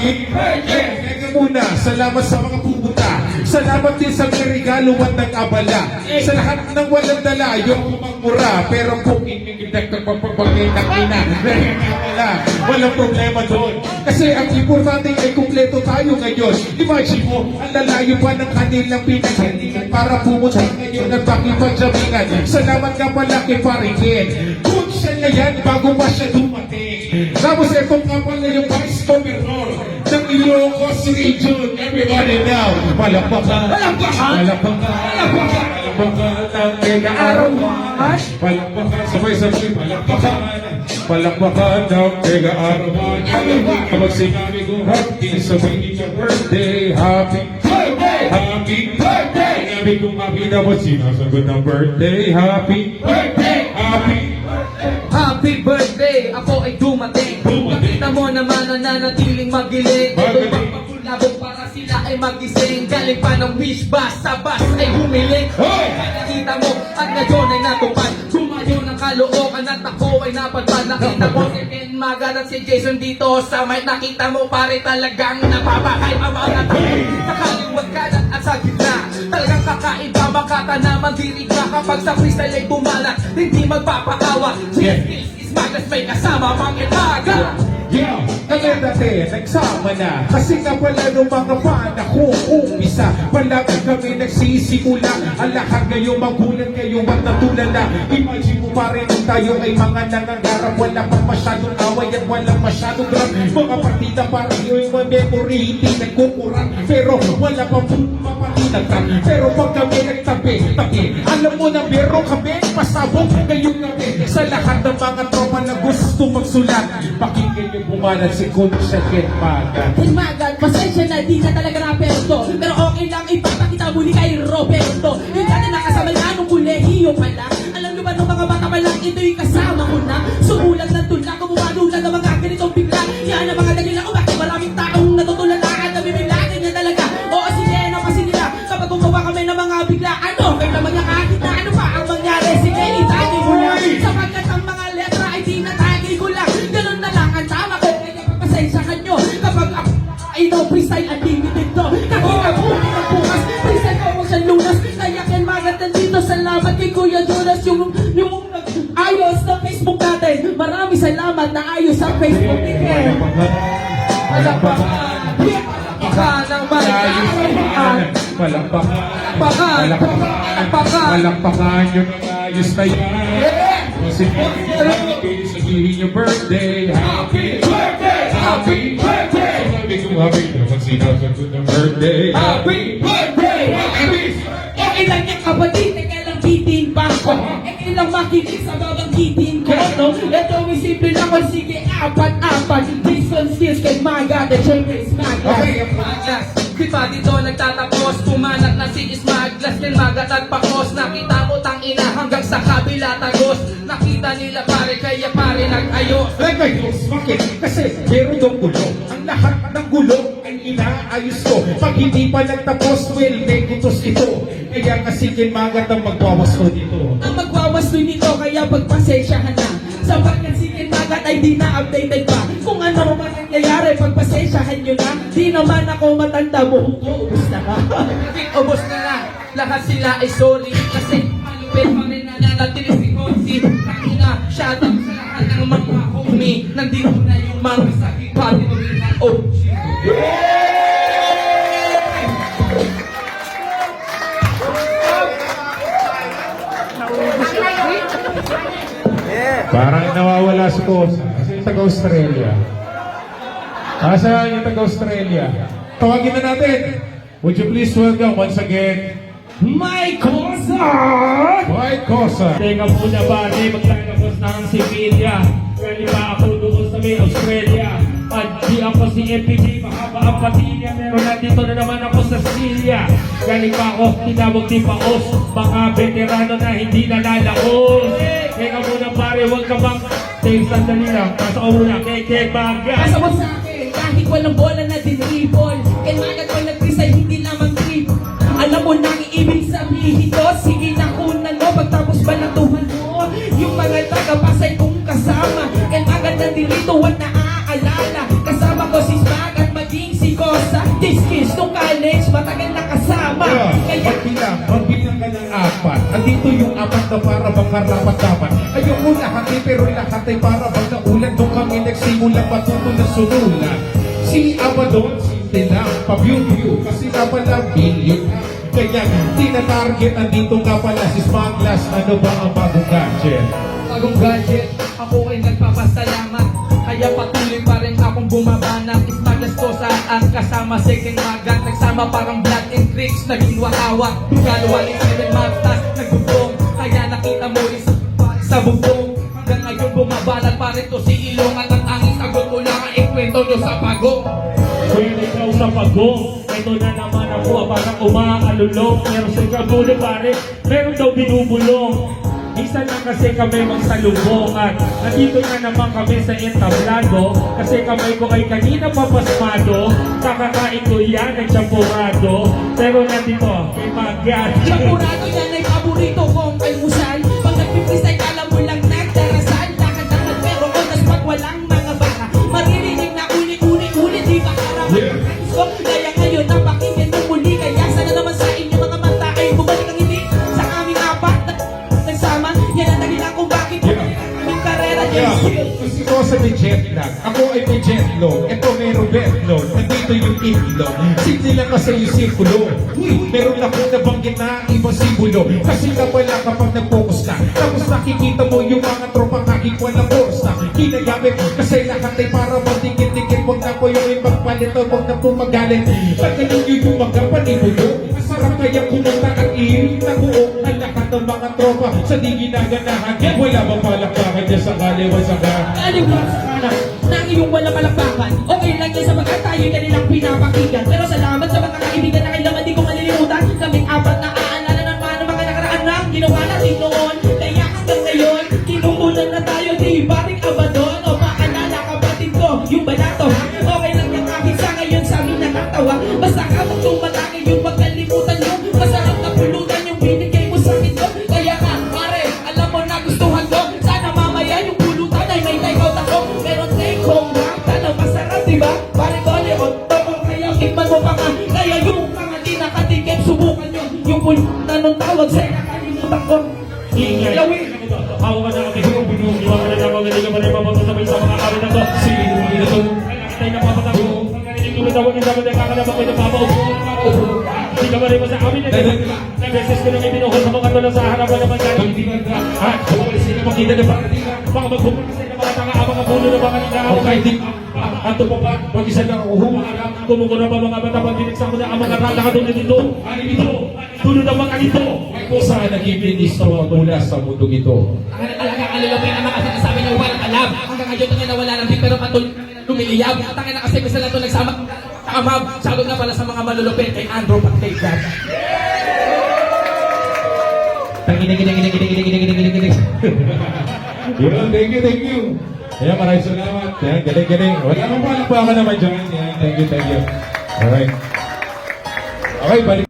happy birthday! Muna, salamat sa mga pumunta. Salamat din sa may regalo at nag-abala. Sa lahat ng walang dala, yung magmura. Pero kung iningitek ng papapagay ng ina, wala. Walang problema doon. Kasi ang importante ay kumpleto tayo ngayon. Imagine mo, ang lalayo pa ng kanilang pinaghandingan para pumunta ngayon at pakipagsabihan. Salamat ka pala kay Parikin. Kung siya na yan, bago pa siya dumating. Tapos ito nga pala yung Vice Governor ng Ilocos Region. Everybody now, palakpakan. Palakpakan. Palakpakan. Palakpakan. Palakpakan ng Tega-Arawan. Palakpakan. Sabay-sabay, palakpakan. Palakpakan ng Tega-Arawan. Kapag sinabi ko, happy, sabihin niya birthday, happy birthday, happy birthday. Sinabi ko, happy dapat sinasagot ng birthday, happy birthday, happy Happy birthday! Ako ay dumating. Nakita mo naman na nanatiling magiling. Pagpapulabog para sila ay magising. Galing pa ng wish bus, sa bus ay humiling. Nakita mo at ngayon ay natupad. Tumayo ng kalookan at ako ay napadpad. Nakita ko si Ken Magan at si Jason dito sa mic. Nakita mo pare talagang napapakay mga tao. Sa kaliwat kanan at sa gitna. Talagang kakaiba makata na mandirig ka kapag sa freestyle ay bumalat. Hindi magpapaawa. Yeah. This is Magnus may kasama mga taga. Yeah, kaya dati nagsama na. Kasi nga pala nung mga panahon umpisa. Palagi kami nagsisimula. Ang lahat ngayon magulat kayo at natulala Imagine mo pa rin tayo ay mga nangangarap. Wala pang masyadong away at walang masyadong grab Mga partida parang yung mga memory hindi nagkukurang Pero wala pang mapatinagtan Pero pag kami nagtabi, tabi Alam mo na meron kami pasabog ngayong gabi Sa lahat ng mga tropa na gusto magsulat. Pakinggan niyo bumalat si Concha Maga. Hilmagan, pasensya na, di ka talaga raperto Pero okay lang, ipapakita muli kay Roberto. Yung dati nakasama na nung kolehiyo pala. Alam nyo ba nung mga bata pa ito'y kasama ko na. Sumulat ng tula, kumumadula ng mga Natin Maraming salamat na ayos sa Facebook Ken Palakpakan. Palakpakan ng malakasan. Palakpakan Palakpakan. Palakpakan. Palakpakan yun ang ayos na yan Kasi happy, sabihin niyo birthday Happy birthday! Happy birthday! Sabi ko happy dapat sinasagot ng birthday Happy birthday! Happy Eh ilang yung kapatid Teka Ilang makinig sa babanggitin ko no? Ito may simple lang kung sige apat-apat Jason skills kay Maga The Champions Maga Okay, Maglas, di ba dito nagtatapos Pumanak na si Ismaglas Yan magat at pakos Nakita mo tang ina hanggang sa kabila tagos Nakita nila pare kaya pare nag-ayos Teka, Diyos, bakit? Kasi meron yung gulo. Ang lahat ng gulo ay inaayos ko. Pag hindi pa nagtapos, well, may kutos ito. Kaya kasi kinmagat ang magbawas ko dito. Ang magwawastoy nito kaya pagpasensyahan na. Sapagkat si Ken Magat ay di na-updated pa. Kung ano man nangyayari pagpasensyahan nyo na. Di naman ako matanda ko Ubus na ka. Ubos na lang Lahat sila ay sorry. Kasi malupit pa rin nananatili si Konsi Tangina, shout out sa lahat ng mga homie. Nandito na yung mga sakit pati mo rin. Na OG Parang nawawala si Kosa. Taga-Australia. Asa yung taga-Australia? Tawagin na natin. Would you please welcome once again, My Kosa! Mike Kosa. Teka muna pare, magtatapos na ang Sevilla Galing pa ako doon sa may Australia At di ako si MPG, mahaba ang patilya Pero nandito na naman ako sa Sicilia Galing pa ako, tinawag ni Paos Mga veterano na hindi nalalaos Teka muna pare, huwag ka bang Teka sandali lang, nasa ko muna kay Ken Baga. Kasabot sa akin, kahit walang bola na dinribol Magat ko nag-resign, hindi naman trip Alam mo nang ibig sabihin to Sige apat na para bang karapat dapat. Ayoko lahat eh, pero lahat ay para bang naulan. Doon kami nagsimula matuto na sunulan. Si Abaddon, simple lang, pa-view-view. Kasi na pala billion Kaya tina-target, andito nga pala si Smugglers Ano ba ang bagong gadget? Bagong gadget, ako ay nagpapasalamat Kaya patuloy pa rin akong bumabanat Ismaglas ko saan kasama second magat Nagsama parang blood and creeks Naging wahawak Galawa ni seven matas Nagbubong Kaya nakita mo rin sa, bubong Hanggang ngayon bumabalat pa rin to si Ilongan Ang angin sagot ko lang ang ikwento nyo sa pagong Kung ikaw sa pagong, ito na naman ako, parang umaalulong. Pero sa kabulo pare, meron daw binubulong. Isa lang kasi kami magsalubong at nandito na naman kami sa entablado kasi kamay ko ay kanina papasmado kakakain ko yan ng champurado pero nandito kay Magyat Champurado yan ay paborito kong almusal karera Yeah, yes. kasi ko sa may jet lag. Ako ay may jet lag. Ito may Robert Log. Nandito yung itlog. Simple lang kasi yung sikulo. Uy, meron akong nabanggit na ibang simbolo. Kasi na wala kapag nag-focus ka. Tapos nakikita mo yung mga tropang force na ginagamit. Kasi lahat ay para magdikit-dikit. Huwag na ko yung ibang palit o huwag na po magalit. Pagkaling yung mga panibulo. Masarap kaya kumanta at iinig na buo. Ng mga tropa sa di ginaganahan. Wala bang palakpakan dyan sa kaliwa sa ka? Aling mo na ang iyong walang palakpakan Okay lang yan sa mga tayo na nilang pinapakinggan ay kakalabak ko ng papaupo. Hindi ka pa rin sa amin. Na beses ko nang ibinuhol sa mga tulong sa harapan ng mga galing. Ha? Kung sino makita na ba? Baka magpupulisin ng mga tanga abang ang puno ng mga nila. Okay, di. Ato pa pa, mag-isa lang ako humarap. Kumukura pa mga bata pag dinig sa na ang mga rata ka tulad dito. Ano dito? Tulad ang mga dito. Ay kung saan nag-ibinisto mula sa mundong ito. Ang alaga kalulupin ang mga sinasabi niya walang alam. Hanggang ngayon tangin na wala ng din pero patuloy lumiliyab. Tangin na kasi bisa lang ito nagsama sa amab. Sabi nga pala sa mga malulupin kay Andrew Pag-take that. Yun, thank you, thank you. Ayan, maraming salamat. Ayan, galing, galing. Wala nang palakpakan naman dyan. Ayan, thank you, thank you. Alright. Okay, balik.